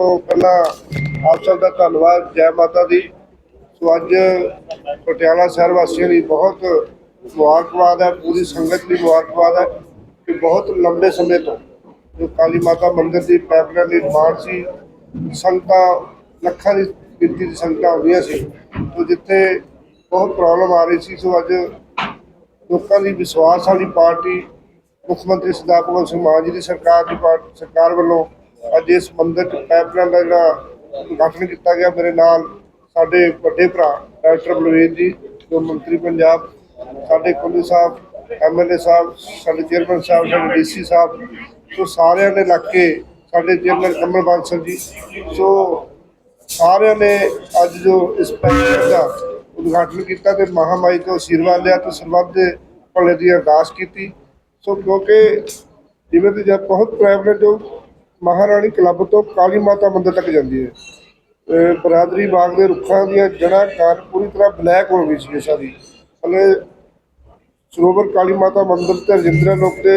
ਤੋਂ ਪਹਿਲਾਂ ਆਪ ਸਭ ਦਾ ਧੰਨਵਾਦ, ਜੈ ਮਾਤਾ ਦੀ। ਸੋ ਅੱਜ ਪਟਿਆਲਾ ਸ਼ਹਿਰ ਵਾਸੀਆਂ ਲਈ ਬਹੁਤ ਮੁਬਾਰਕਬਾਦ ਹੈ, ਪੂਰੀ ਸੰਗਤ ਦੀ ਮੁਬਾਰਕਬਾਦ ਹੈ ਕਿ ਬਹੁਤ ਲੰਬੇ ਸਮੇਂ ਤੋਂ ਜੋ ਕਾਲੀ ਮਾਤਾ ਮੰਦਿਰ ਦੀ ਪਾਈਪਲਾਈਨ ਦੀ ਡਿਮਾਂਡ ਸੀ, ਸੰਗਤਾਂ ਲੱਖਾਂ ਦੀ ਗਿਣਤੀ ਦੀ ਸੰਗਤਾਂ ਆਉਂਦੀਆਂ ਸੀ, ਤੋਂ ਜਿੱਥੇ ਬਹੁਤ ਪ੍ਰੋਬਲਮ ਆ ਰਹੀ ਸੀ, ਸੋ ਅੱਜ ਲੋਕਾਂ ਦੀ ਵਿਸ਼ਵਾਸ ਵਾਲੀ ਪਾਰਟੀ ਮੁੱਖ ਮੰਤਰੀ ਸਰਦਾਰ ਭਗਵੰਤ ਸਿੰਘ ਮਾਨ ਜੀ ਦੀ ਸਰਕਾਰ ਦੀ ਪਾਰਟੀ, ਸਰਕਾਰ ਵੱਲੋਂ ਅੱਜ ਇਸ ਮੰਦਿਰ ਚ ਪਾਈਪਲਾਈਨ ਦਾ ਜਿਹੜਾ ਉਦਘਾਟਨ ਕੀਤਾ ਗਿਆ, ਮੇਰੇ ਨਾਲ ਸਾਡੇ ਵੱਡੇ ਭਰਾ ਡਾਕਟਰ ਬਲਵੀਰ ਜੀ, ਜੋ ਮੰਤਰੀ ਪੰਜਾਬ, ਸਾਡੇ ਕੁੱਲੀ ਸਾਹਿਬ ਐਮਐਲਏ ਸਾਹਿਬ, ਸਾਡੇ ਚੇਅਰਮੈਨ ਸਾਹਿਬ, ਸਾਡੇ ਡੀਸੀ ਸਾਹਿਬ, ਸੋ ਸਾਰਿਆਂ ਨੇ ਲੱਗ ਕੇ ਸਾਡੇ ਚੇਅਰਮੈਨ ਕਮਲ ਬਾਂਸਲ ਜੀ, ਸੋ ਸਾਰਿਆਂ ਨੇ ਅੱਜ ਜੋ ਇਸ ਪੈਕੇਜ ਦਾ ਉਦਘਾਟਨ ਕੀਤਾ ਤੇ ਮਹਾਮਾਈ ਤੋਂ ਆਸ਼ੀਰਵਾਦ ਲਿਆ ਤੇ ਸਰਬੱਤ ਦੇ ਭਲੇ ਦੀ ਅਰਦਾਸ ਕੀਤੀ। ਸੋ ਕਿਉਂਕਿ ਜਿਵੇਂ ਤੇ ਜਦ ਬਹੁਤ ਪ੍ਰਾਈਵੇਟ ਜੋ ਮਹਾਰਾਣੀ ਕਲੱਬ ਤੋਂ ਕਾਲੀ ਮਾਤਾ ਮੰਦਿਰ ਤੱਕ ਜਾਂਦੀ ਹੈ। ਬਰਾਦਰੀ ਬਾਗ ਦੇ ਰੁੱਖਾਂ ਦੀਆਂ ਜੜ੍ਹਾਂ ਕਾਰਨ ਪੂਰੀ ਤਰ੍ਹਾਂ ਬਲੈਕ ਹੋ ਗਈ ਸੀ ਨਸ਼ਾ ਦੀ। ਹਲੇ ਸਰੋਵਰ ਕਾਲੀ ਮਾਤਾ ਮੰਦਿਰ ਤੇ ਰਜਿੰਦਰਾ ਲੋਕ ਦੇ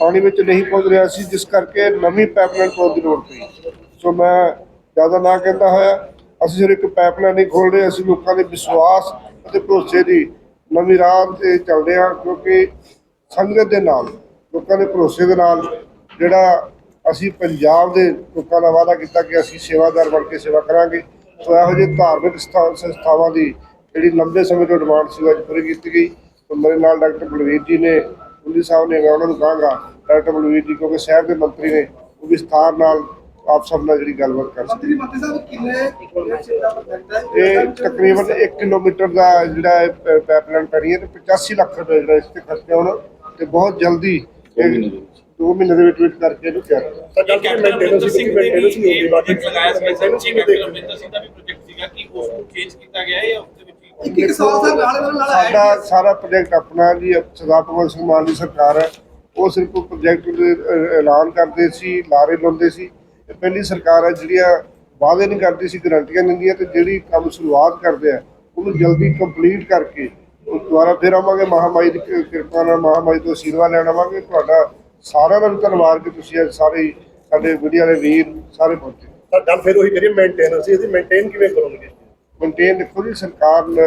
ਪਾਣੀ ਵਿੱਚ ਨਹੀਂ ਪਹੁੰਚ ਰਿਹਾ ਸੀ, ਜਿਸ ਕਰਕੇ ਨਵੀਂ ਪਾਈਪਲਾਈਨ ਪਾਉਣ ਦੀ ਲੋੜ ਪਈ। ਸੋ ਮੈਂ ਜ਼ਿਆਦਾ ਨਾ ਕਹਿੰਦਾ ਹੋਇਆ, ਅਸੀਂ ਸਿਰਫ ਇੱਕ ਪਾਈਪਲਾਈਨ ਨਹੀਂ ਖੋਲ ਰਹੇ, ਅਸੀਂ ਲੋਕਾਂ ਦੇ ਵਿਸ਼ਵਾਸ ਅਤੇ ਭਰੋਸੇ ਦੀ ਨਵੀਂ ਰਾਹ ਤੇ ਚੱਲਦੇ ਹਾਂ, ਕਿਉਂਕਿ ਸੰਗਤ ਦੇ ਨਾਲ, ਲੋਕਾਂ ਦੇ ਭਰੋਸੇ ਦੇ ਨਾਲ ਜਿਹੜਾ ਅਸੀਂ ਪੰਜਾਬ ਦੇ ਲੋਕਾਂ ਦਾ ਵਾਅਦਾ ਕੀਤਾ ਕਿ ਅਸੀਂ ਸੇਵਾਦਾਰ ਬਣ ਕੇ ਸੇਵਾ ਕਰਾਂਗੇ। ਸੋ ਇਹੋ ਜਿਹੇ ਧਾਰਮਿਕ ਸਥਾ- ਸੰਸਥਾਵਾਂ ਦੀ ਜਿਹੜੀ ਲੰਬੇ ਸਮੇਂ ਤੋਂ ਡਿਮਾਂਡ ਸੀ ਉਹ ਅੱਜ ਪੂਰੀ ਕੀਤੀ ਗਈ। ਤੇ ਮੇਰੇ ਨਾਲ ਡਾਕਟਰ ਬਲਵੀਰ ਜੀ ਨੇ ਪੁਲਿਸ ਸਾਹਿਬ ਨੇ ਮੈਂ ਉਹਨਾਂ ਨੂੰ ਕਹਾਂਗਾ ਡਾਕਟਰ ਬਲਵੀਰ ਜੀ ਕਿਉਂਕਿ ਸ਼ਹਿਰ ਦੇ ਮੰਤਰੀ ਨੇ ਉਹ ਵਿਸਥਾਰ ਨਾਲ ਆਪ ਸਭ ਨਾਲ ਜਿਹੜੀ ਗੱਲਬਾਤ ਕਰ ਸਕਦੇ। ਮੰਤਰੀ ਸਾਹਿਬ ਕਿੰਨੇ ਇਹ ਤਕਰੀਬਨ 1 ਕਿਲੋਮੀਟਰ ਦਾ ਜਿਹੜਾ ਇਹ ਪਾਈਪਲਾਈਨ ਪੈਣੀ ਹੈ ਤੇ 85 ਲੱਖ ਰੁਪਏ ਜਿਹੜਾ ਇਸ ਤੇ ਖਰਚੇ ਹੋਣ ਤੇ ਬਹੁਤ ਜਲਦੀ 2 ਮਹੀਨੇ ਦੇ ਵਿੱਚ ਵਿੱਚ ਕਰਕੇ ਇਹਨੂੰ ਤਿਆਰ ਤਾਂ ਕੈਪਟਨ ਅਮਰਿੰਦਰ ਸਿੰਘ ਨੇ ਵੀ ਇਹ ਪ੍ਰੋਜੈਕਟ ਲਗਾਇਆ ਸੀ ਸਰ ਜੀ ਕੈਪਟਨ ਅਮਰਿੰਦਰ ਸਿੰਘ ਦਾ ਵੀ ਪ੍ਰੋਜੈਕਟ ਸੀਗਾ ਕਿ ਉਸ ਨੂੰ ਚੇਂਜ ਕੀਤਾ ਗਿਆ ਹੈ ਜਾਂ ਉਸ ਦੇ ਵਿੱਚ ਹੀ ਇੱਕ ਇੱਕ ਸਾਲ ਸਾਹਿਬ ਨਾਲ ਨਾਲ ਨਾਲ ਆਇਆ। ਸਾਡਾ ਸਾਰਾ ਪ੍ਰੋਜੈਕਟ ਆਪਣਾ ਜੀ ਸਰਦਾਰ ਭਗਵੰਤ ਸਿੰਘ ਮਾਨ ਦੀ ਸਰਕਾਰ ਹੈ। ਉਹ ਸਿਰਫ ਪ੍ਰੋਜੈਕਟ ਦੇ ਐਲਾਨ ਕਰਦੇ ਸੀ ਲਾਰੇ ਲਾਉਂਦੇ ਸੀ। ਇਹ ਪਹਿਲੀ ਸਰਕਾਰ ਹੈ ਜਿਹੜੀਆਂ ਵਾਅਦੇ ਨਹੀਂ ਕਰਦੀ ਸੀ ਗਰੰਟੀਆਂ ਦਿੰਦੀਆਂ ਤੇ ਜਿਹੜੀ ਕੰਮ ਸ਼ੁਰੂਆਤ ਕਰਦੇ ਆ ਉਹਨੂੰ ਜਲਦੀ ਕੰਪਲੀਟ ਕਰਕੇ ਉਹ ਦੁਬਾਰਾ ਫਿਰ ਆਵਾਂਗੇ ਮਹਾਮਾਈ ਦੀ ਕਿ- ਕਿਰਪਾ ਨਾਲ ਮਹਾਮਾਈ ਤੋਂ ਆਸ਼ੀਰਵਾਦ ਲੈਣ ਆਵਾਂਗੇ। ਤੁਹਾਡਾ ਸਾਰਿਆਂ ਦਾ ਧੰਨਵਾਦ ਕਿ ਤੁਸੀਂ ਅੱਜ ਸਾਰੇ ਸਾਡੇ ਵੀਡੀਓ ਵਾਲੇ ਵੀਰ ਸਾਰੇ ਪਹੁੰਚੇ। ਤਾਂ ਗੱਲ ਫਿਰ ਉਹੀ ਕਰੀਏ ਮੇਨਟੇਨ ਅਸੀਂ ਇਹਦੀ ਮੇਨਟੇਨ ਕਿਵੇਂ ਕਰੋਗੇ? ਮੇਨਟੇਨ ਦੇਖੋ ਜੀ ਸਰਕਾਰ ਨੇ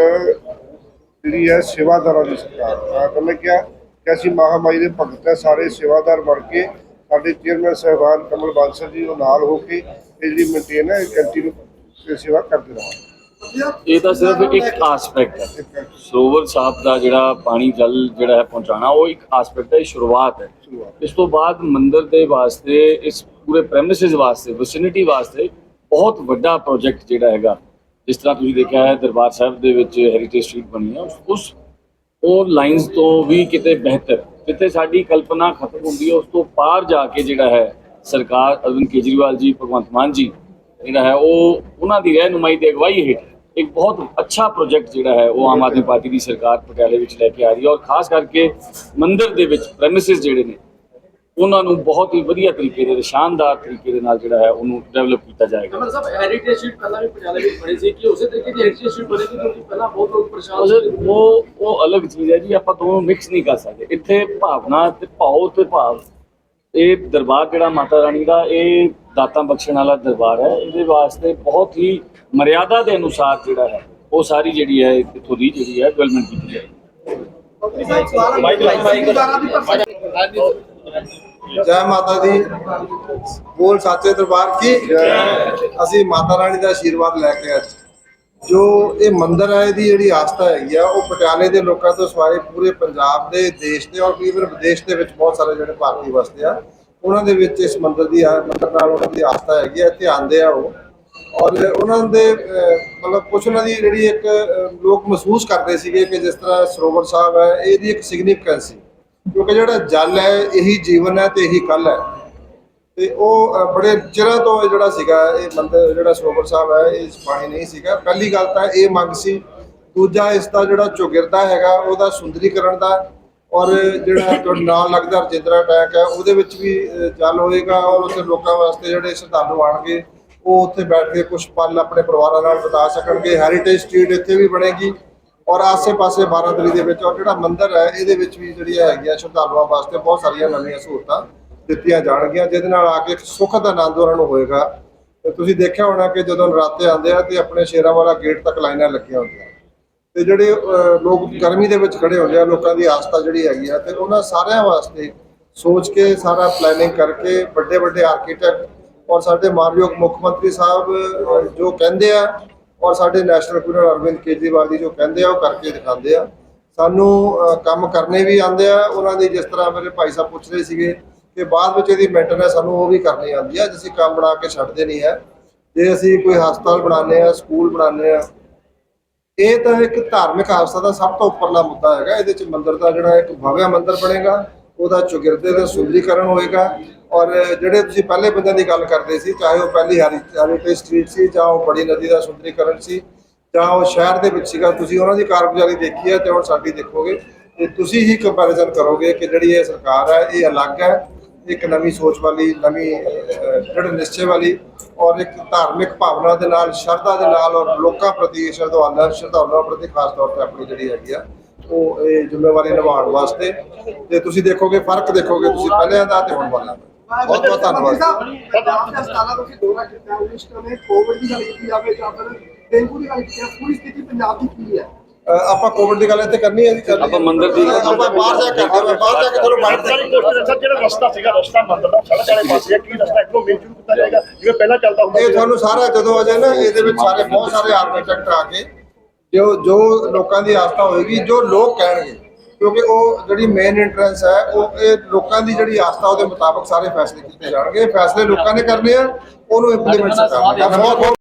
ਜਿਹੜੀ ਹੈ ਸੇਵਾਦਾਰਾਂ ਦੀ ਸਰਕਾਰ ਮੈਂ ਪਹਿਲਾਂ ਕਿਹਾ ਕਿ ਅਸੀਂ ਮਹਾਮਾਈ ਦੇ ਭਗਤ ਹੈ ਸਾਰੇ ਸੇਵਾਦਾਰ ਬਣ ਕੇ ਸਾਡੇ ਚੇਅਰਮੈਨ ਸਾਹਿਬਾਨ ਕਮਲ ਬਾਂਸਲ ਜੀ ਉਹ ਨਾਲ ਹੋ ਕੇ ਇਹ ਜਿਹੜੀ ਮੇਨਟੇਨ ਹੈ ਕੰਟੀਨਿਊ ਸੇਵਾ ਕਰਦੇ ਰਹਾਂਗੇ। ਇਹ ਤਾਂ ਸਿਰਫ ਇੱਕ ਆਸਪੈਕਟ ਹੈ। ਸਰੋਵਰ ਸਾਹਿਬ ਦਾ ਜਿਹੜਾ ਪਾਣੀ ਜਲ ਜਿਹੜਾ ਹੈ ਪਹੁੰਚਾਣਾ ਉਹ ਇੱਕ ਆਸਪੈਕਟ ਹੈ ਸ਼ੁਰੂਆਤ ਹੈ। ਇਸ ਤੋਂ ਬਾਅਦ ਮੰਦਿਰ ਦੇ ਵਾਸਤੇ ਇਸ ਪੂਰੇ ਪ੍ਰੈਮਿਸਿਸ ਵਾਸਤੇ ਵਿਸਿਨਿਟੀ ਵਾਸਤੇ ਬਹੁਤ ਵੱਡਾ ਪ੍ਰੋਜੈਕਟ ਜਿਹੜਾ ਹੈਗਾ। ਜਿਸ ਤਰ੍ਹਾਂ ਤੁਸੀਂ ਦੇਖਿਆ ਹੈ ਦਰਬਾਰ ਸਾਹਿਬ ਦੇ ਵਿੱਚ ਹੈਰੀਟੇਜ ਸਟਰੀਟ ਬਣੀ ਹੈ ਉਸ- ਉਹ ਲਾਈਨਸ ਤੋਂ ਵੀ ਕਿਤੇ ਬਿਹਤਰ। ਜਿੱਥੇ ਸਾਡੀ ਕਲਪਨਾ ਖਤਮ ਹੁੰਦੀ ਹੈ ਉਸ ਤੋਂ ਪਾਰ ਜਾ ਕੇ ਜਿਹੜਾ ਹੈ ਸਰਕਾਰ ਅਰਵਿੰਦ ਕੇਜਰੀਵਾਲ ਜੀ ਭਗਵੰਤ ਮਾਨ ਜੀ ਜਿਹੜਾ ਹੈ ਉਹ ਉਹਨਾਂ ਦੀ ਰਹਿਨੁਮਾਈ ਦੀ ਅਗਵਾਈ ਹੇਠ ਇੱਕ ਬਹੁਤ ਅੱਛਾ ਪ੍ਰੋਜੈਕਟ ਜਿਹੜਾ ਹੈ ਉਹ ਆਮ ਆਦਮੀ ਪਾਰਟੀ ਦੀ ਸਰਕਾਰ ਪਟਿਆਲੇ ਵਿੱਚ ਲੈ ਕੇ ਆ ਰਹੀ ਹੈ ਔਰ ਖਾਸ ਕਰਕੇ ਮੰਦਿਰ ਦੇ ਵਿੱਚ ਪ੍ਰੈਮਿਸਿਸ ਜਿਹੜੇ ਨੇ ਉਹਨਾਂ ਨੂੰ ਬਹੁਤ ਹੀ ਵਧੀਆ ਤਰੀਕੇ ਦੇ ਸ਼ਾਨਦਾਰ ਤਰੀਕੇ ਦੇ ਨਾਲ ਜਿਹੜਾ ਹੈ ਉਹਨੂੰ ਡਿਵੈਲਪ ਕੀਤਾ ਜਾਏਗਾ। ਕਮਲ ਸਾਹਿਬ ਹੈਰੀਟੇਜ ਸ਼ੀਟ ਪਹਿਲਾਂ ਵੀ ਪਟਿਆਲੇ ਵਿੱਚ ਬਣੀ ਸੀ ਕਿ ਉਸੇ ਤਰੀਕੇ ਦੀ ਹੈਰੀਟੇਜ ਸ਼ੀਟ ਬਣੇਗੀ ਕਿਉਂਕਿ ਪਹਿਲਾਂ ਬਹੁਤ ਲੋਕ ਪਰੇਸ਼ਾਨ ਉਹ ਉਹ ਅਲੱਗ ਚੀਜ਼ ਹੈ ਜੀ ਆਪਾਂ ਦੋਨੋਂ ਮਿਕਸ ਨਹੀਂ ਕਰ ਸਕਦੇ। ਇੱਥੇ ਭਾਵਨਾ ਤੇ ਭਾਉ ਤੇ ਭਾਵ। ਇਹ ਦਰਬਾਰ ਜਿਹੜਾ ਮਾਤਾ ਰਾਣੀ ਦਾ ਇਹ ਦਾਤਾਂ ਬਖਸ਼ਣ ਵਾਲਾ ਦਰਬਾਰ ਹੈ। ਇਹਦੇ ਵਾਸਤੇ ਬਹੁਤ ਹੀ ਮਰਿਆਦਾ ਦੇ ਅਨੁਸਾਰ ਜਿਹੜਾ ਹੈ ਉਹ ਸਾਰੀ ਜਿਹੜੀ ਹੈ ਇੱਥੋਂ ਦੀ ਜਿਹੜੀ ਹੈ ਡਿਵੈਲਪਮੈਂਟ ਕੀਤੀ ਪ੍ਰੋਜੈਕਟ ਜੈ ਮਾਤਾ ਦੀ। ਬੋਲ ਸਾਚੇ ਦਰਬਾਰ ਕੀ? ਅਸੀਂ ਮਾਤਾ ਰਾਣੀ ਦਾ ਆਸ਼ੀਰਵਾਦ ਲੈ ਕੇ ਅੱਜ ਜੋ ਇਹ ਮੰਦਿਰ ਹੈ, ਇਹਦੀ ਜਿਹੜੀ ਆਸਥਾ ਹੈਗੀ ਆ, ਉਹ ਪਟਿਆਲੇ ਦੇ ਲੋਕਾਂ ਤੋਂ ਸਵਾਰੇ ਪੂਰੇ ਪੰਜਾਬ ਦੇ ਦੇਸ਼ ਦੇ ਔਰ ਈਵਨ ਵਿਦੇਸ਼ ਦੇ ਵਿੱਚ ਬਹੁਤ ਸਾਰੇ ਜਿਹੜੇ ਭਾਰਤੀ ਵਸਦੇ ਆ, ਉਹਨਾਂ ਦੇ ਵਿੱਚ ਇਸ ਮੰਦਿਰ ਦੀ ਆ- ਮੰਦਿਰ ਨਾਲ ਉਹਨਾਂ ਦੀ ਆਸਥਾ ਹੈਗੀ ਆ ਇੱਥੇ ਆਉਂਦੇ ਆ ਉਹ। ਔਰ ਉਹਨਾਂ ਦੇ ਮਤਲਬ ਕੁਛ ਉਹਨਾਂ ਦੀ ਜਿਹੜੀ ਇੱਕ ਲੋਕ ਮਹਿਸੂਸ ਕਰਦੇ ਸੀਗੇ ਕਿ ਜਿਸ ਤਰ੍ਹਾਂ ਸਰੋਵਰ ਸਾਹਿਬ ਹੈ, ਇਹਦੀ ਇੱਕ ਸਿਗਨੀਫਿਕੈਂਸ ਸੀ। ਕਿਉਂਕਿ ਜਿਹੜਾ ਜਲ ਹੈ, ਇਹੀ ਜੀਵਨ ਹੈ ਤੇ ਇਹੀ ਕੱਲ ਹੈ। ਤੇ ਉਹ ਅ, ਬੜੇ ਚਿਰਾਂ ਤੋਂ ਇਹ ਜਿਹੜਾ ਸੀਗਾ ਇਹ ਮੰਦਰ ਜਿਹੜਾ ਸਰੋਵਰ ਸਾਹਿਬ ਹੈ ਇਹ ਪਾਣੀ ਨਹੀਂ ਸੀਗਾ। ਪਹਿਲੀ ਗੱਲ ਤਾਂ ਇਹ ਮੰਗ ਸੀ। ਦੂਜਾ ਇਸ ਦਾ ਜਿਹੜਾ ਚੌਗਿਰਦਾ ਹੈਗਾ ਉਹਦਾ ਸੁੰਦਰੀਕਰਨ ਦਾ ਔਰ ਜਿਹੜਾ ਤੁਹਾਡੇ ਨਾਲ ਲੱਗਦਾ ਰਜਿੰਦਰਾ ਟੈਂਕ ਹੈ ਉਹਦੇ ਵਿੱਚ ਵੀ ਅ, ਜਲ ਹੋਏਗਾ ਔਰ ਉੱਥੇ ਲੋਕਾਂ ਵਾਸਤੇ ਜਿਹੜੇ ਸ਼ਰਧਾਲੂ ਆਣਗੇ ਉਹ ਉੱਥੇ ਬੈਠ ਕੇ ਕੁਝ ਪਲ ਆਪਣੇ ਪਰਿਵਾਰਾਂ ਨਾਲ ਬਿਤਾ ਸਕਣਗੇ। ਹੈਰੀਟੇਜ ਸਟਰੀਟ ਇੱਥੇ ਵੀ ਬਣੇਗੀ ਔਰ ਆਸੇ-ਪਾਸੇ ਬਾਰਾਦਰੀ ਦੇ ਵਿੱਚ ਔਰ ਜਿਹੜਾ ਮੰਦਿਰ ਹੈ ਇਹਦੇ ਵਿੱਚ ਵੀ ਜਿਹੜੀ ਹੈਗੀ ਆ ਸ਼ਰਧਾਲੂਆਂ ਵਾਸਤੇ ਬਹੁਤ ਸਾਰੀਆਂ ਨਵੀਆਂ ਸਹੂਲਤਾਂ ਦਿੱਤੀਆਂ ਜਾਣਗੀਆਂ, ਜਿਹਦੇ ਨਾਲ ਆ ਕੇ ਇੱਕ ਸੁੱਖ ਦਾ ਆਨੰਦ ਉਹਨਾਂ ਨੂੰ ਹੋਏਗਾ। ਤੇ ਤੁਸੀਂ ਦੇਖਿਆ ਹੋਣਾ ਕਿ ਜਦੋਂ ਨਰਾਤੇ ਆਉਂਦੇ ਆ ਤੇ ਆਪਣੇ ਸ਼ੇਰਾਂ ਵਾਲਾ ਗੇਟ ਤੱਕ ਲਾਈਨਾਂ ਲੱਗੀਆਂ ਹੁੰਦੀਆਂ ਤੇ ਜਿਹੜੇ ਲੋਕ ਗਰਮੀ ਦੇ ਵਿੱਚ ਖੜੇ ਹੁੰਦੇ ਆ, ਲੋਕਾਂ ਦੀ ਆਸਥਾ ਜਿਹੜੀ ਹੈਗੀ ਆ, ਤੇ ਉਹਨਾਂ ਸਾਰਿਆਂ ਵਾਸਤੇ ਸੋਚ ਕੇ ਸਾਰਾ ਪਲੈਨਿੰਗ ਕਰਕੇ ਵੱਡੇ ਵੱਡੇ ਆਰਕੀਟੈਕਟ ਔਰ ਸਾਡੇ ਮਾਨਯੋਗ ਮੁੱਖ ਮੰਤਰੀ ਸਾਹਿਬ ਜੋ ਕਹਿੰਦੇ ਆ, ਔਰ ਸਾਡੇ ਨੈਸ਼ਨਲ ਗਵਰਨਰ ਅਰਵਿੰਦ ਕੇਜਰੀਵਾਲ ਜੀ ਜੋ ਕਹਿੰਦੇ ਆ, ਉਹ ਕਰਕੇ ਦਿਖਾਉਂਦੇ ਆ। ਸਾਨੂੰ ਕੰਮ ਕਰਨੇ ਵੀ ਆਉਂਦੇ ਆ, ਉਹਨਾਂ ਦੀ ਜਿਸ ਤਰ੍ਹਾਂ ਮੇਰੇ ਭਾਈ ਸਾਹਿਬ ਪੁੱਛ ਰਹੇ ਸੀਗੇ ਕਿ ਬਾਅਦ ਵਿੱਚ ਇਹਦੀ ਮੇਨਟੇਨੈਂਸ ਸਾਨੂੰ ਉਹ ਵੀ ਕਰਨੀ ਆਉਂਦੀ ਹੈ ਜਿਵੇਂ ਕੰਮ ਬਣਾ ਕੇ ਛੱਡਦੇ ਨਹੀਂ ਹੈ ਜੇ ਅਸੀਂ ਕੋਈ ਹਸਪਤਾਲ ਬਣਾਉਂਦੇ ਆ, ਸਕੂਲ ਬਣਾਉਂਦੇ ਆ, ਇਹ ਤਾਂ ਇੱਕ ਧਾਰਮਿਕ ਹਾਦਸਾ ਦਾ ਸਭ ਤੋਂ ਉੱਪਰਲਾ ਮੁੱਦਾ ਹੈਗਾ। ਇਹਦੇ ਚ ਮੰਦਿਰ ਦਾ ਜਿਹੜਾ ਇੱਕ ਭਵਿਆ ਮੰਦਿਰ ਬਣੇਗਾ, ਉਹਦਾ ਚੁਗਿਰਦੇ ਦਾ ਸੁੰਦਰੀਕਰਨ ਹੋਏਗਾ ਔਰ ਜਿਹੜੇ ਤੁਸੀਂ ਪਹਿਲੇ ਬੰਦਿਆਂ ਦੀ ਗੱਲ ਕਰਦੇ ਸੀ, ਚਾਹੇ ਉਹ ਪਹਿਲੀ ਹੈਰੀਟੇਜ ਸਟਰੀਟ ਸੀ ਜਾਂ ਉਹ ਬੜੀ ਨਦੀ ਦਾ ਸੁੰਦਰੀਕਰਨ ਸੀ ਜਾਂ ਉਹ ਸ਼ਹਿਰ ਦੇ ਵਿੱਚ ਸੀਗਾ, ਤੁਸੀਂ ਉਹਨਾਂ ਦੀ ਕਾਰਗੁਜ਼ਾਰੀ ਦੇਖੀ ਹੈ ਤੇ ਹੁਣ ਸਾਡੀ ਦੇਖੋਗੇ। ਤੇ ਤੁਸੀਂ ਹੀ ਕੰਪੈਰੀਜ਼ਨ ਕਰੋਗੇ ਕਿ ਜਿਹੜੀ ਇਹ ਸਰਕਾਰ ਹੈ, ਇਹ ਅਲੱਗ ਹੈ ਇੱਕ ਨਵੀਂ ਸੋਚ ਵਾਲੀ, ਨਵੀਂ ਦ੍ਰਿੜ ਨਿਸ਼ਚੇ ਵਾਲੀ ਔਰ ਇੱਕ ਧਾਰਮਿਕ ਭਾਵਨਾ ਦੇ ਨਾਲ, ਸ਼ਰਧਾ ਦੇ ਨਾਲ ਔਰ ਲੋਕਾਂ ਪ੍ਰਤੀ ਸ਼ਰਧਾਵਾਂ ਸ਼ਰਧਾਲੂਆਂ ਪ੍ਰਤੀ ਖਾਸ ਤੌਰ ਤੇ ਆਪਣੀ ਜਿਹੜੀ ਹੈਗੀ ਆ, ਉਹ ਇਹ ਜ਼ਿੰਮੇਵਾਰੀ ਨਿਭਾਉਣ ਵਾਸਤੇ। ਤੇ ਤੁਸੀਂ ਦੇਖੋਗੇ, ਫ਼ਰਕ ਦੇਖੋਗੇ ਤੁਸੀਂ ਪਹਿਲਿਆਂ ਦਾ ਤੇ ਹੁਣ ਵਾਲਿਆਂ ਬਹੁਤ ਬਹੁਤ ਧੰਨਵਾਦ ਪੰਜਾਬ ਦੇ ਹਸਪਤਾਲਾਂ ਤੋਂ ਅਸੀਂ ਕੋਵਿਡ ਦੀ ਗੱਲ ਕੀਤੀ ਜਾਵੇ ਜਾਂ ਫਿਰ ਡੇਂਗੂ ਦੀ ਗੱਲ ਕੀਤੀ ਜਾਵੇ, ਪੂਰੀ ਸਥਿਤੀ ਪੰਜਾਬ ਦੀ ਕੀ ਹੈ? ਆਪਾਂ ਕੋਵਿਡ ਦੀ ਗੱਲ ਇੱਥੇ ਕਰਨੀ ਹੈ ਜੀ ਕਰਨੀ ਆਪਾਂ ਮੰਦਿਰ ਦੀ- ਆਪਾਂ ਬਾਹਰ ਜਾ ਕੇ ਕਰਦੇ ਹਾਂ ਬਾਹਰ ਜਾ ਕੇ ਤੁਹਾਨੂੰ ਬਾਹਰ ਸਾਰੀ ਕੋਸ਼ਿਸ਼ ਸਰ ਜਿਹੜਾ ਰਸਤਾ ਸੀਗਾ ਰਸਤਾ ਮੰਦਰ ਦਾ ਸੜਕ ਵਾਲੇ ਪਾਸੇ ਕੀ ਰਸਤਾ ਇੱਕੋ ਮੇਨ ਸ਼ੁਰੂ ਕੀਤਾ ਜਾਏਗਾ ਜਿਵੇਂ ਪਹਿਲਾਂ ਚੱਲਦਾ ਹੁੰਦਾ ਇਹ ਤੁਹਾਨੂੰ ਸਾਰਾ ਜਦੋਂ ਆ ਜਾਏ ਨਾ ਇਹਦੇ ਵਿੱਚ ਸਾਰੇ ਬਹੁਤ ਸਾਰੇ ਆਰਕੀਟੈਕਟ ਆ ਕੇ ਜੋ ਜੋ ਲੋਕਾਂ ਦੀ ਆਸਥਾ ਹੋਏਗੀ ਜੋ ਲੋਕ ਕਹਿਣਗੇ ਕਿਉਂਕਿ ਉਹ ਜਿਹੜੀ ਮੇਨ ਐਂਟਰੈਂਸ ਹੈ ਉਹ ਇਹ ਲੋਕਾਂ ਦੀ ਜਿਹੜੀ ਆਸਥਾ ਉਹਦੇ ਮੁਤਾਬਕ ਸਾਰੇ ਫੈਸਲੇ ਕੀਤੇ ਜਾਣਗੇ। ਫੈਸਲੇ ਲੋਕਾਂ ਨੇ ਕਰਨੇ ਆ ਉਹਨੂੰ ਇੰਪਲੀਮੈਂਟ ਕਰਨਾ। ਬਹੁਤ ਬਹੁਤ